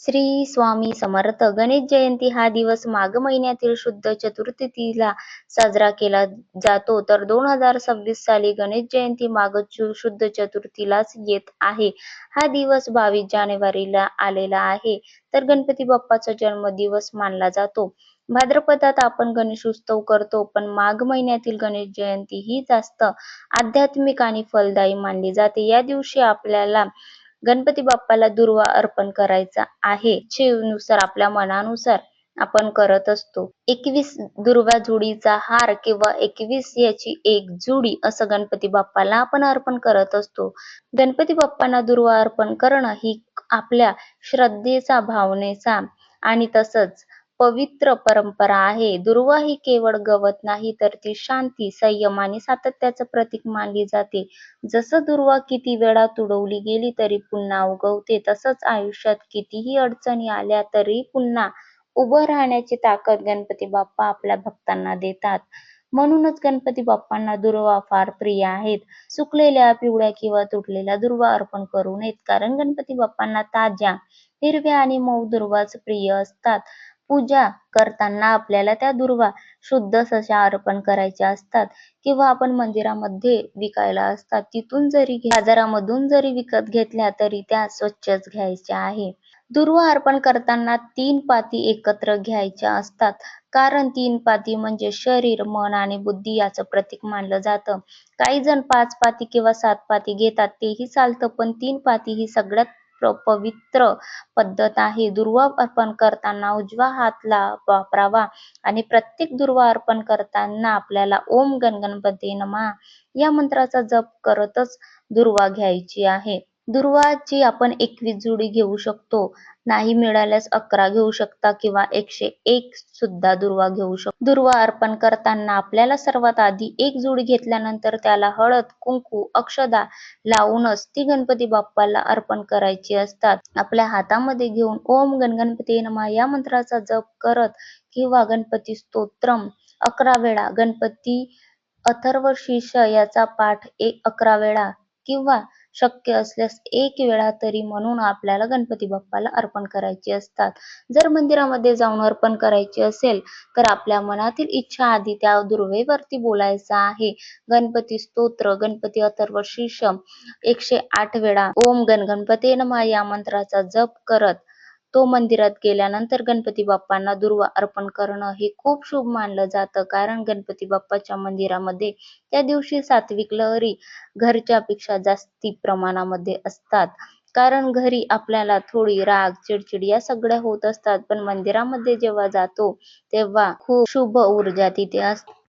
श्री स्वामी समर्थ. गणेश जयंती हा दिवस माघ महिन्यातील शुद्ध चतुर्थीला साजरा केला जातो. तर दोन हजार सव्वीस साली गणेश जयंती माघ शुद्ध चतुर्थीलाच येत आहे. हा दिवस बावीस जानेवारीला आलेला आहे. तर गणपती बाप्पाचा जन्मदिवस मानला जातो. भाद्रपदात आपण गणेश उत्सव करतो पण माघ महिन्यातील गणेश जयंती ही जास्त आध्यात्मिक आणि फलदायी मानली जाते. या दिवशी आपल्याला गणपती बाप्पाला दुर्वा अर्पण करायचा आहे. नुसार आपल्या मनानुसार आपण करत असतो. एकवीस दुर्वा जुडीचा हार किंवा एकवीस याची एक जुडी असं गणपती बाप्पाला आपण अर्पण करत असतो. गणपती बाप्पांना दुर्वा अर्पण करणं ही आपल्या श्रद्धेचा भावनेचा आणि तसंच पवित्र परंपरा आहे. दुर्वा ही केवळ गवत नाही तर ती शांती संयम आणि सातत्याचं प्रतीक मानली जाते. जसं दुर्वा किती वेळा तुडवली गेली तरी पुन्हा उगवते. तसंच आयुष्यात कितीही अडचणी आल्या तरी पुन्हा उभं राहण्याची ताकद गणपती बाप्पा आपल्या भक्तांना देतात. म्हणूनच गणपती बाप्पांना दुर्वा फार प्रिय आहेत. सुकलेल्या पिवळ्या किंवा तुटलेल्या दुर्वा अर्पण करू नयेत कारण गणपती बाप्पांना ताज्या हिरव्या आणि मऊ दुर्वाच प्रिय असतात. पूजा करताना आपल्याला त्या दुर्वा शुद्ध सशा अर्पण करायच्या असतात किंवा आपण मंदिरामध्ये विकायला असतात तिथून जरी बाजारामधून जरी विकत घेतल्या तरी त्या स्वच्छच घ्यायच्या आहे. दुर्वा अर्पण करताना तीन पाती एकत्र घ्यायच्या असतात कारण तीन पाती म्हणजे शरीर मन आणि बुद्धी याचं प्रतीक मानलं जातं. काही जण पाच पाती किंवा सात पाती घेतात तेही चालतं पण तीन पाती ही सगळ्यात पवित्र पद्धत आहे. दुर्वा अर्पण करताना उजवा हातला वापरावा आणि प्रत्येक दुर्वा अर्पण करताना आपल्याला ओम गणगणपती नमा या मंत्राचा जप करतच दुर्वा घ्यायची आहे. दुर्वाची आपण एकवीस जुडी घेऊ शकतो. नाही मिळाल्यास अकरा घेऊ शकता किंवा एकशे एक सुद्धा दुर्वा घेऊ शकतो. दुर्वा अर्पण करताना आपल्याला सर्वात आधी एक जुडी घेतल्यानंतर त्याला हळद कुंकू अक्षदा लावूनच ती गणपती बाप्पाला अर्पण करायची असतात. आपल्या हातामध्ये घेऊन ओम गणगणपती नमा या मंत्राचा जप करत किंवा गणपती स्तोत्रम अकरा वेळा गणपती अथर्व शीर्ष याचा पाठ एक अकरा वेळा किंवा शक्य असल्यास एक वेळा तरी म्हणून आपल्याला गणपती बाप्पाला अर्पण करायची असतात. जर मंदिरामध्ये जाऊन अर्पण करायची असेल तर आपल्या मनातील इच्छा आधी त्या दुर्वेवरती बोलायचा आहे. गणपती स्तोत्र गणपती अथर्व शीर्ष एकशे आठ वेळा ओम गण गणपती नमा या मंत्राचा जप करत तो मंदिरात गेल्यानंतर गणपती बाप्पांना दुर्वा अर्पण करणं हे खूप शुभ मानलं जातं. कारण गणपती बाप्पाच्या मंदिरामध्ये त्या दिवशी सात्विक लहरी घरच्यापेक्षा जास्ती प्रमाणामध्ये असतात. कारण घरी आपल्याला थोडी राग चिडचिड या सगळ्या होत असतात. पण मंदिरामध्ये जेव्हा जातो तेव्हा खूप शुभ ऊर्जा तिथे असते.